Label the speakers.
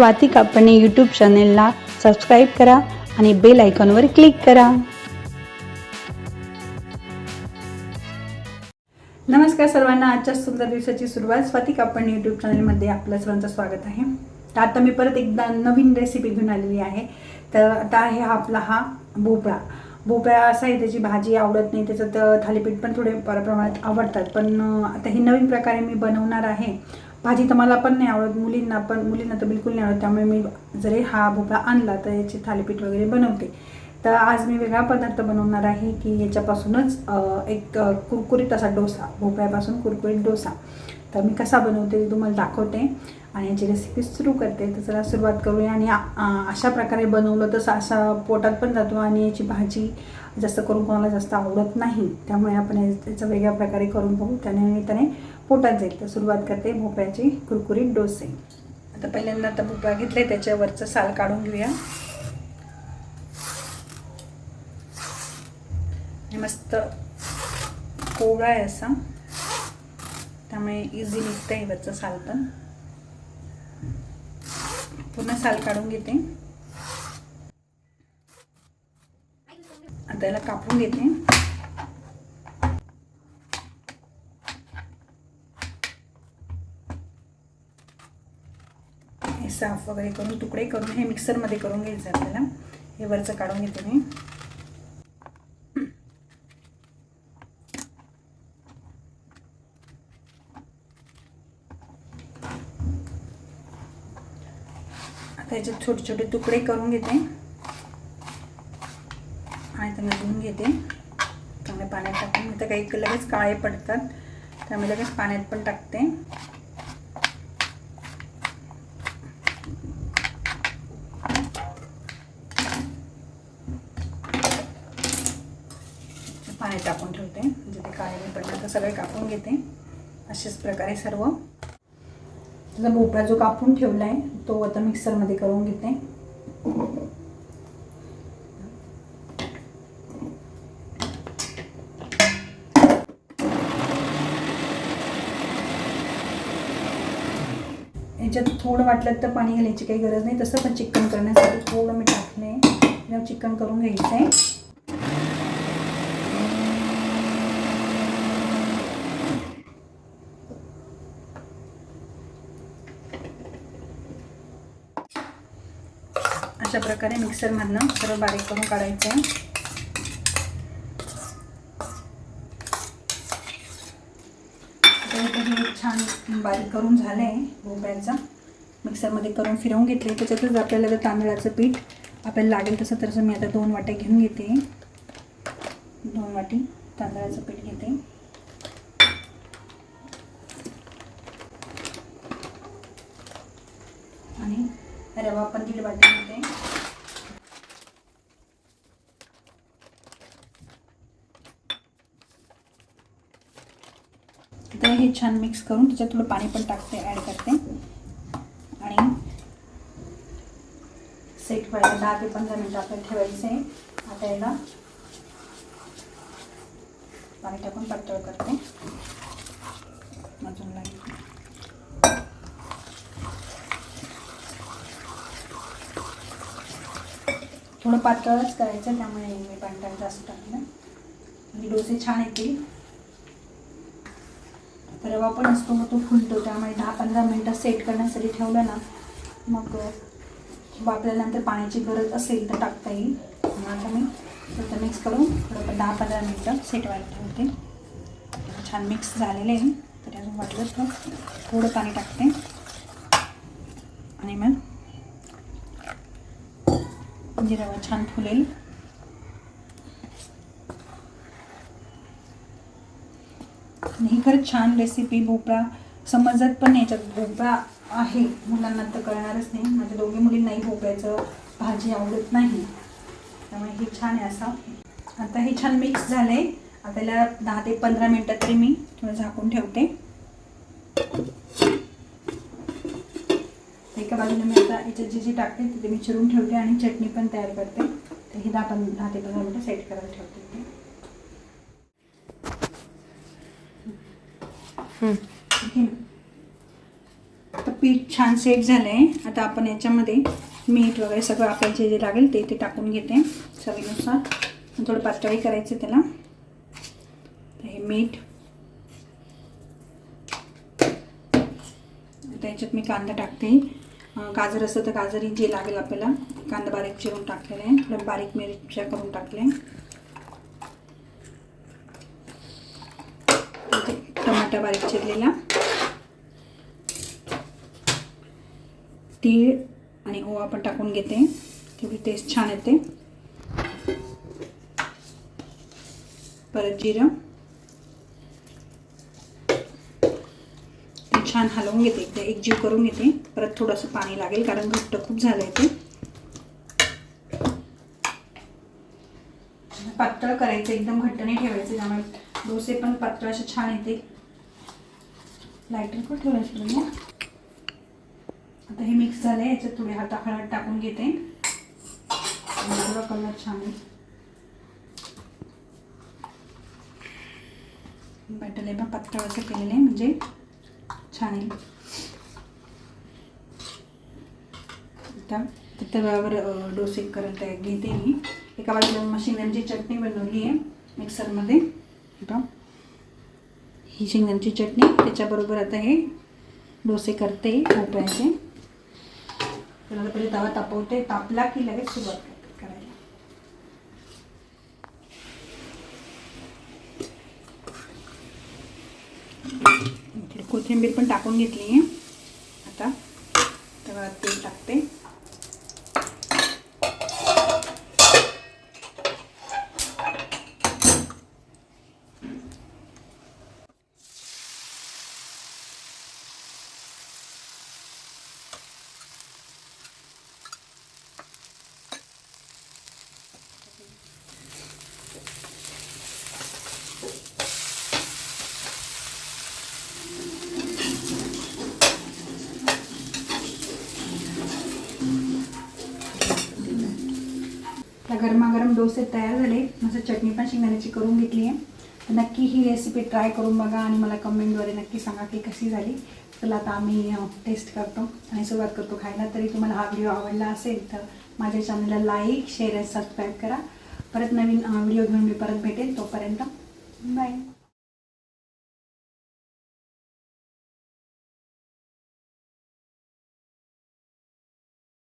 Speaker 1: Swati Kapne YouTube चॅनेलला subscribe करा आणि बेल आयकॉनवर क्लिक करा. नमस्कार सर्वांना आजच्या सुंदर दिवसाची सुरुवात स्वाती कापण यूट्यूब चॅनलमध्ये आपल्या सर्वांचं स्वागत आहे. तर आता मी परत एकदा नवीन रेसिपी घेऊन आलेली आहे. तर आता आहे हा आपला हा भोपळा. भोपळा असा आहे त्याची भाजी आवडत नाही त्याचं तर थालीपीठ पण थोडे प्रमाणात आवडतात. पण आता ही नवीन प्रकारे मी बनवणार आहे. भाजी तर मला पण नाही आवडत मुलींना पण मुलींना तर बिलकुल नाही आवडत. त्यामुळे मी जरी हा भोपळा आणला तर याचे थालीपीठ वगैरे बनवते. तर आज मी वेगळा पदार्थ बनवणार आहे की याच्यापासूनच एक कुरकुरीत असा डोसा भोपळ्यापासून कुरकुरीत डोसा. तर मी कसा बनवते ते तुम्हाला दाखवते आणि याची रेसिपी सुरू करते. तर चला सुरुवात करूया आणि अशा प्रकारे बनवलं तर असा पोटात पण जातो आणि याची भाजी जास्त करून कोणाला जास्त आवडत नाही. त्यामुळे आपण हे- याचं वेगळ्या प्रकारे करून बघू त्याने त्याने पोटात जाईल. तर सुरुवात करते भोपळ्याची कुरकुरीत डोसे. आता पहिल्यांदा आता भोपळा घेतले त्याच्यावरचं साल काढून घेऊया. मस्त कोवळा आहे असा. त्यामुळे इझी निघतं आहे वरचं साल पण. पूर्ण साल काढून घेते. आता याला कापून घेते. साफ वगैरे करून तुकडे करून हे मिक्सरमध्ये करून घ्यायचं आपल्याला. हे वरचं काढून घेते मी. आता छोटे छोटे तुकडे करून घेते. आणि त्यांना धुवून घेते. चांगल्या पाण्यात टाकून. तर काही लगेच काळे पडतात त्यामुळे लगेच पाण्यात पण टाकते. पाण्यात टाकून ठेवते. म्हणजे ते काळे नाही सगळे कापून घेते. अशाच प्रकारे सर्व. त्याचा भोपळा जो कापून ठेवला आहे तो आता मिक्सरमध्ये करून घेते. याच्यात थोडं वाटलं तर पाणी घालायची काही गरज नाही. तसं पण चिकन करण्यासाठी थोडं मी टाकले चिकन करून घ्यायचं आहे अशा प्रकारे मिक्सरमधनं सर्व बारीक करून काढायचं. आहे छान बारीक करून झालं आहे भोपळ्याचं मिक्सरमध्ये करून फिरवून घेतले त्याच्यातच आपल्याला तर तांदळाचं पीठ आपल्याला लागेल तसं तसं मी आता दोन वाट्या घेऊन घेते. दोन वाटी तांदळाचं पीठ घेते. आणि रवा पण दीड वाटी घेते. आता हे छान मिक्स करून त्याच्यात थोडं पाणी पण टाकते ॲड करते. आणि सेट व्हायला दहा ते पंधरा मिनटं आपल्याला ठेवायचं आहे. आता याला पाणी टाकून पातळ करते. अजून लागेल थोडं पातळच करायचं त्यामुळे मी पाणी जास्त टाकलं म्हणजे डोसे छान येतील. रवा पण असतो मग तो फुलतो. त्यामुळे दहा पंधरा मिनटं सेट करण्यासाठी ठेवलं ना मग आपल्याला नंतर पाण्याची गरज असेल तर टाकता येईल. आता मी फक्त मिक्स करून थोडं दहा पंधरा मिनटं सेट व्हायला ठेवते. छान मिक्स झालेले आहे. तरी अजून वाटलं तर थोडं पाणी टाकते. आणि मग म्हणजे रवा छान फुलेल. आणि ही खरंच छान रेसिपी भोपळा समजत पण याच्यात भोपळा आहे. मुलांना तर कळणारच नाही. माझ्या दोघी मुलींनाही भोपळ्याचं भाजी आवडत नाही. त्यामुळे हे छान आहे असं. आता हे छान मिक्स झालं आहे आपल्याला दहा ते पंधरा मिनटात तरी मी थोडं झाकून ठेवते. एका बाजूने मी आता याच्यात जे जे टाकते ते मी चिरून ठेवते आणि चटणी पण तयार करते. तर ही दहा पण दहा ते पंधरा मिनटं सेट करायला ठेवते. आता पीठ छान सेट झालं आहे आता आपण याच्यामध्ये मीठ वगैरे सगळं आपल्याला जे जे लागेल ते ते टाकून घेते चवीनुसार. थोडं पातळी करायचं त्याला. हे मीठ. आता याच्यात मी कांदा टाकते. गाजर असतं तर गाजरही जे लागेल आपल्याला कांदा बारीक चिरून टाकलेला आहे. थोडं बारीक मिरच्या करून टाकले. टमाटा बारीक चिरलेला. तीळ आणि ओवा पण टाकून घेते. तेवढी टेस्ट छान येते. परत जिरं. ते छान हलवून घेते. एकदा एकजीव करून घेते. परत थोडंसं पाणी लागेल कारण घट्ट खूप झालं आहे ते. पातळ करायचं एकदम घट्ट नाही ठेवायचं त्यामुळे डोसे पण पातळ असे छान येते. लायटर पण ठेवायचं तुम्ही आता हे मिक्स झालं आहे याच्यात थोडी हाता हळद टाकून घेते. थोडा कलर छान आहे. बॅटर हे पण पातळ असं केलेलं आहे म्हणजे छान आहे. आता तव्यावर डोसे करत आहे घेते मी. एका बाजूला मग चटणी बनवली आहे मिक्सरमध्ये हे ही शेंगदाण्याची चटणी, त्याच्याबरोबर आता हे डोसे करते भोपळ्याचे तर आता पहिले तवा तापवते. तापला की लगेच सुरुवात कोथिंबीर पण टाकून घेतली आहे. आता तव्यात तेल टाकते. त्या गरमागरम डोसे तयार झाले. माझं चटणी पण शेंगदाण्याची करून घेतली आहे. तर नक्की ही रेसिपी ट्राय करून बघा आणि मला कमेंटद्वारे नक्की सांगा की कशी झाली. चला आता आम्ही टेस्ट करतो आणि सुरुवात करतो खायला. तरी तुम्हाला हा व्हिडिओ आवडला असेल तर माझ्या चॅनलला लाईक शेअर आणि सबस्क्राईब करा. परत नवीन व्हिडिओ घेऊन मी परत भेटेल तोपर्यंत बाय